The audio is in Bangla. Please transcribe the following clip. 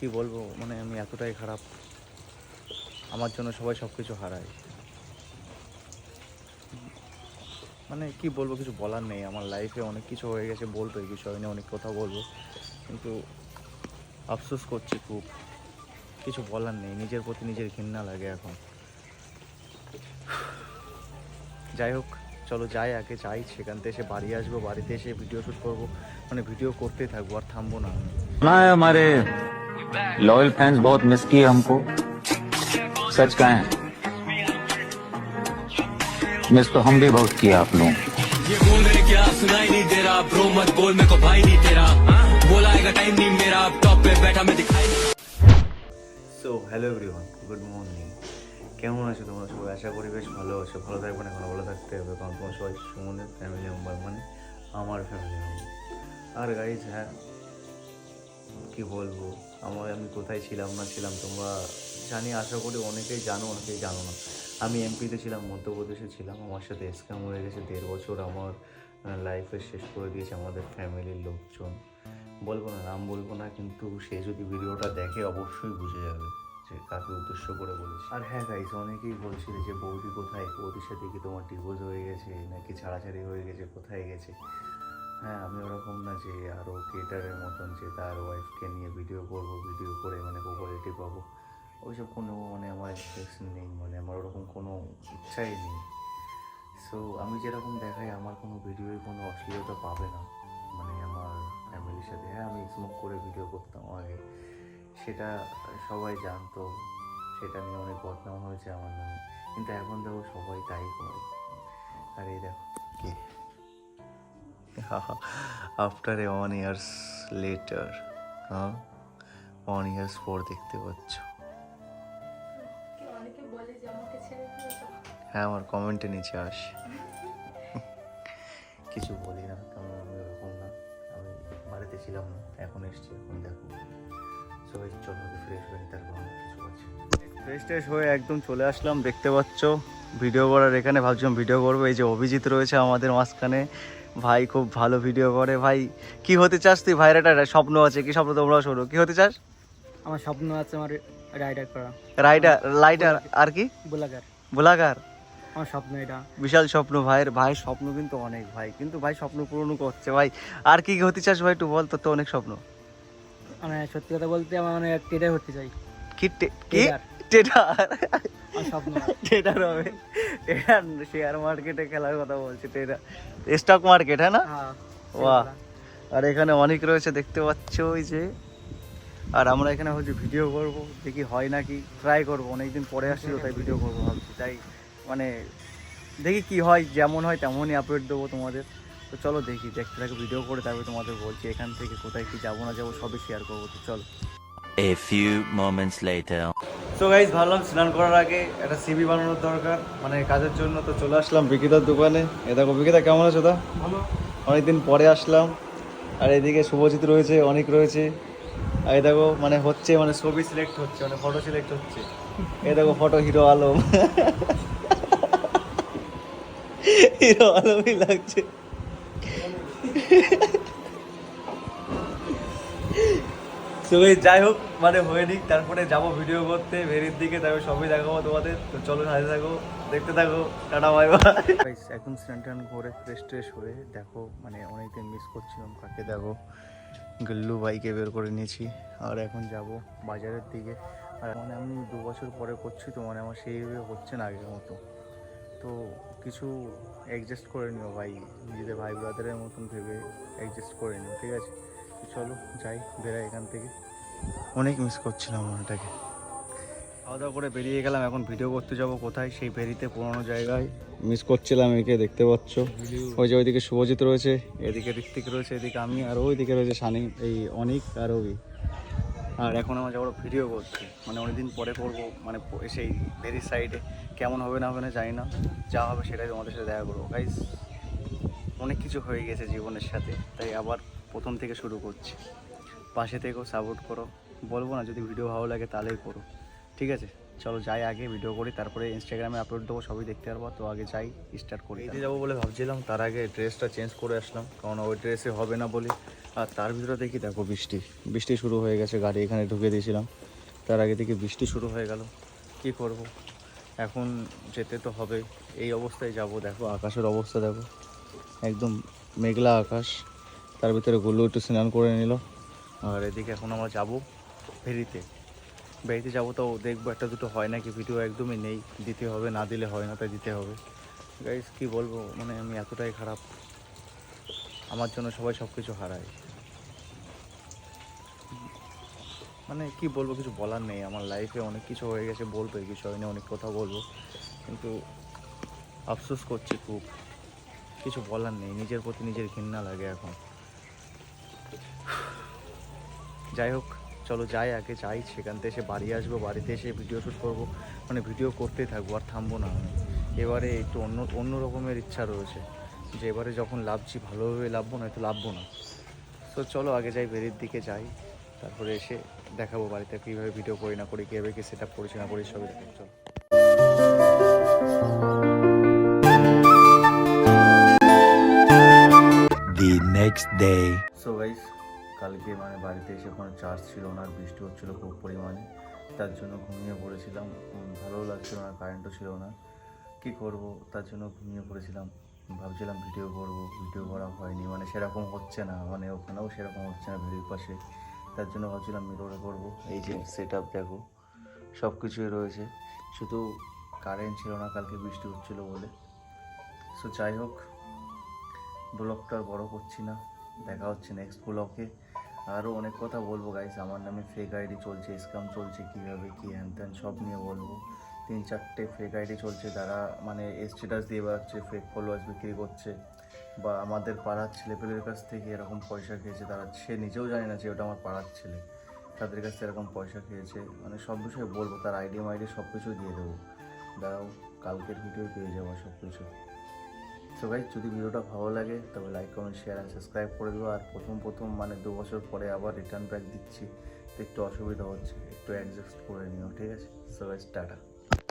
কি বলব মানে আমি এতটাই খারাপ। আমার জন্য সবাই সব কিছু হারায়। মানে কি বলব, কিছু বলার নেই। আমার লাইফে অনেক কিছু হয়ে গেছে, বলব এই বিষয় নিয়ে অনেক কথা বলব। কিন্তু আফসোস করছি খুব। কিছু বলার নেই। নিজের প্রতি নিজের ঘৃণা লাগে এখন। যাই হোক, চলো যাই আগে, যাই। সেখান থেকে এসে বাড়ি আসব, বাড়িতে এসে ভিডিও শ্যুট করব। মানে ভিডিও করতেই থাকব, আর থামবো না আমারে। लॉयल फैंस बहुत मिस किए हमको सच कहें मिस तो हम भी बहुत किया आप लोगों को। ये बोल रहे क्या सुनाई नहीं दे रहा ब्रो मत बोल मेरे को भाई नहीं तेरा बोला आएगा टाइम नहीं मेरा अब टॉप पे बैठा मैं दिखाई नहीं so hello everyone good morning কেমন আছো তোমরা সবাই আশা করি বেশ ভালো আছো ভালো থাকবে না ভালো থাকতে হবে কারণ তোমার সবাই সুমনের ফ্যামিলি মেম্বার মানে আমার ফ্যামিলি মেম্বার আর গাইজ হ্যাঁ কি বলব? আমার, আমি কোথায় ছিলাম, না ছিলাম, তোমরা জানি, আশা করি অনেকেই জানো অনেকেই জানো না। আমি এমপিতে ছিলাম, মধ্যপ্রদেশে ছিলাম। আমার সাথে স্ক্যাম হয়ে গেছে দেড় বছর। আমার লাইফে শেষ করে দিয়েছে আমাদের ফ্যামিলির লোকজন। বলব না, নাম বলব না, কিন্তু সে যদি ভিডিওটা দেখে অবশ্যই বুঝে যাবে যে কাকে উদ্দেশ্য করে বলেছি। আর হ্যাঁ গাইস অনেকেই বলছিল যে বৌদি কোথায়? বৌদির সাথে কি তোমার ডিভোর্স হয়ে গেছে? নাকি ছাড়াছাড়ি হয়ে গেছে? কোথায় গেছে? হ্যাঁ আমি ওরকম না যে আরও ক্রিয়েটারের মতন যে তার ওয়াইফকে নিয়ে ভিডিও করব ভিডিও করে মানে পপুলারিটি পাবো। ওইসব কোনো মানে আমার এক্সপেকশন নেই মানে আমার ওরকম কোনো ইচ্ছাই নেই। সো আমি যেরকম দেখাই, আমার কোনো ভিডিওয় কোনো অশ্লীলতা পাবে না। মানে আমার ফ্যামিলির সাথে। হ্যাঁ আমি স্মোক করে ভিডিও করতাম আগে। সেটা সবাই জানতো। সেটা নিয়ে অনেক বদনাম হয়েছে আমার নামে। কিন্তু এখন দেখো সবাই তাই করে। আর এই দেখো। কি? After a one years later হ্যাঁ ওয়ান ইয়ার্স পর দেখতে পাচ্ছ। হ্যাঁ আমার কমেন্টে নিচে আসে। কিছু বলি না কারণ আমি ওরকম না। আমি বাড়িতে ছিলাম না, এখন এসছি, এখন দেখো। সবাই চলো ফ্রেশ হয়ে পারব অনেক কিছু আছে ফ্রেশ ট্রেশ হয়ে একদম চলে আসলাম, দেখতে পাচ্ছ। ভিডিও করার এখানে ভাবছিলাম ভিডিও করব, এই যে অভিজিৎ রয়েছে আমাদের মাঝখানে। ভাই খুব ভালো ভিডিও করে। ভাই কি হতে চাস তুই? ভাইয়ের একটা স্বপ্ন আছে কি? স্বপ্ন তোমরাও শোনো। কি হতে চাস? আমার স্বপ্ন আছে আমার রাইডার করা। রাইডার লাইটার আর কি? গোলাকার ব্লাগার? আমার স্বপ্ন এটা। বিশাল স্বপ্ন ভাইয়ের ভাইয়ের স্বপ্ন কিন্তু অনেক ভাই। কিন্তু ভাই স্বপ্ন পূরণ করছে ভাই। আর কি কি হতে চাস ভাই একটু বল তোর তো অনেক স্বপ্ন। মানে সত্যি কথা বলতে আমার মানে টেডার হতে চাই। কি কি? Trader। টেটার হবে টেটার শেয়ার মার্কেটে খেলার কথা বলছি টেটার স্টক মার্কেট হ্যাঁ না? হ্যাঁ বাহ। আর এখানে অনেক রয়েছে দেখতে পাচ্ছ ওই যে। আর আমরা এখানে হচ্ছে ভিডিও করব দেখি হয় নাকি। ট্রাই করব অনেকদিন পরে আসছিল তাই ভিডিও করব ভাবছি। তাই মানে দেখি কি হয় যেমন হয় তেমনই আপলোড দেবো তোমাদের। তো চলো দেখি দেখতে থাকো ভিডিও করে তারপরে তোমাদের বলছি এখান থেকে কোথায় কি যাব না যাব সবই শেয়ার করব। তো চলো। A few moments later. So guys ভাবলাম স্নান করার আগে একটা সিবি বানানোর দরকার। মানে কাজের জন্য তো চলে আসলাম বিকিতার দোকানে। এ দেখো বিকিতা কেমন আছো দা ভালো। অনেকদিন পরে আসলাম। আর এদিকে শুভজিৎ রয়েছে অনেক রয়েছে। আর এই দেখো মানে হচ্ছে মানে ছবি সিলেক্ট হচ্ছে মানে ফটো সিলেক্ট হচ্ছে। এই দেখো ফটো হিরো আলম। হিরো আলমই লাগছে। তো যাই হোক মানে হয়ে নিক, তারপরে যাব ভিডিও করতে ভেরির দিকে, তারপরে সবই দেখাবো তোমাদের। তো চলো সাথে থাকো, দেখতে থাকো, টাটা বাই বাই এখন স্নান টান করে ফ্রেশ ট্রেশ হয়ে দেখো মানে অনেকদিন মিস করছিলাম কাকে দেখো। গল্লু বাইকে বের করে নিয়েছি, আর এখন যাব বাজারের দিকে। আর মানে আমি দু বছর পরে করছি তো মানে আমার সেইভাবে হচ্ছে না আগের মতো। তো কিছু অ্যাডজাস্ট করে নিও ভাই, নিজেদের ভাই ব্রাদারের মতন ভেবে অ্যাডজাস্ট করে নিও, ঠিক আছে? চলো যাই বেরাই এখান থেকে। অনেক মিস করছিলাম মনটাকে। খাওয়া দাওয়া করে বেরিয়ে গেলাম এখন ভিডিও করতে যাব কোথায়? সেই বেরিতে পুরোনো জায়গায়। মিস করছিলাম একে দেখতে পাচ্ছ। ওই যে ওইদিকে শুভজিৎ রয়েছে এদিকে ঋত্বিক রয়েছে এদিকে আমি আর ওইদিকে রয়েছে সানি এই অনিক আর ওই আর এখন আমার যাব ভিডিও করছি মানে অনেকদিন পরে করব মানে সেই ভেরি সাইডে কেমন হবে না হবে না জানি না। যা হবে সেটাই তোমাদের সাথে দেখা করব। গাইস অনেক কিছু হয়ে গেছে জীবনের সাথে। তাই আবার প্রথম থেকে শুরু করছি। পাশে থেকেও সাপোর্ট করো। বলব না যদি ভিডিও ভালো লাগে তাহলেই করো। ঠিক আছে? চলো যাই আগে ভিডিও করি তারপরে ইনস্টাগ্রামে আপলোড দেবো সবই দেখতে পারব। তো আগে যাই স্টার্ট করি এই যাব বলে ভাবছিলাম তার আগে ড্রেসটা চেঞ্জ করে আসলাম কারণ ওই ড্রেসে হবে না বলে। আর তার ভিতরে দেখি দেখো বৃষ্টি। বৃষ্টি শুরু হয়ে গেছে গাড়ি এখানে ঢুকে দিয়েছিলাম। তার আগে থেকে বৃষ্টি শুরু হয়ে গেল। কি করব? এখন যেতে তো হবে। এই অবস্থায় যাব দেখো আকাশের অবস্থা দেখো। একদম মেঘলা আকাশ। তার ভিতরে গুলো একটু স্নান করে নিল। আর এদিকে এখন আমরা যাব ফেরিতে। বেরিতে যাব তো দেখব একটা দুটো হয় নাকি, ভিডিও একদমই নেই। দিতে হবে, না দিলে হয় না, তাই দিতে হবে। গাইস কি বলব? মানে আমি এতটাই খারাপ। আমার জন্য সবাই সব কিছু হারায়। মানে কি বলব, কিছু বলার নেই। আমার লাইফে অনেক কিছু হয়ে গেছে, বলব এই বিষয় নিয়ে অনেক কথা বলব। কিন্তু আফসোস করছি খুব। কিছু বলার নেই। নিজের প্রতি নিজের ঘৃণা লাগে এখন। যাই হোক চলো যাই আগে যাই সেখান থেকে এসে বাড়ি আসব বাড়িতে এসে ভিডিও শ্যুট করব। মানে ভিডিও করতেই থাকব আর থামবো না আমি। এবারে একটু অন্য অন্য রকমের ইচ্ছা রয়েছে যে এবারে যখন লাভছি ভালোভাবে লাভবো না একটু লাভবো না। তো চলো আগে যাই বেরির দিকে যাই তারপরে এসে দেখাবো বাড়িতে কীভাবে ভিডিও করি না করি কীভাবে কি সেট আপ করেছি না করি সবই দেখাবো চলো। The next day. So guys কালকে মানে বাড়িতে এসে কোনো চার্জ ছিল না আর বৃষ্টি হচ্ছিল খুব পরিমাণে, তার জন্য ঘুমিয়ে পড়েছিলাম। ভালোও লাগছিল না কারেন্টও ছিল না। কি করব? তার জন্য ঘুমিয়ে পড়েছিলাম। ভাবছিলাম ভিডিও করব ভিডিও করা হয়নি। মানে সেরকম হচ্ছে না মানে ওখানেও সেরকম হচ্ছে না ভিডিওর পাশে। তার জন্য ভাবছিলাম মিররে করব। এই যে সেট আপ দেখো সব কিছুই রয়েছে। শুধু কারেন্ট ছিল না, কালকে বৃষ্টি হচ্ছিল বলে। সো যাই হোক ব্লগটা বড় করছি না। দেখা হচ্ছে নেক্সট ব্লগে আরও অনেক কথা বলব গাইস আমার নামে ফেক আইডি চলছে স্ক্যাম চলছে, কীভাবে কী হ্যান ত্যান সব নিয়ে বলব। তিন চারটে ফেক আইডি চলছে তারা মানে স্ট্যাটাস দিয়ে বেড়াচ্ছে ফেক ফলোয়ার্স বিক্রি করছে, বা আমাদের পাড়ার ছেলেপেলের কাছ থেকে এরকম পয়সা খেয়েছে, তারা সে নিজেও জানে না যে ওটা আমার পাড়ার ছেলে। তাদের কাছ থেকে এরকম পয়সা খেয়েছে মানে সব বিষয়ে বলব, তার আইডি মাইডি সব কিছু দিয়ে দেবো। দাঁড়াও, কালকের ভিডিও পেয়ে যাব সব কিছু সো গাইজ যদি ভিডিওটা ভালো লাগে, তবে like comment share and subscribe করে দেবো আর প্রথম প্রথম মানে দু বছর পরে আবার রিটার্ন ব্যাক দিচ্ছি। তো একটু অসুবিধা হচ্ছে, একটু অ্যাডজাস্ট করে নিও, ঠিক আছে? So guys tata.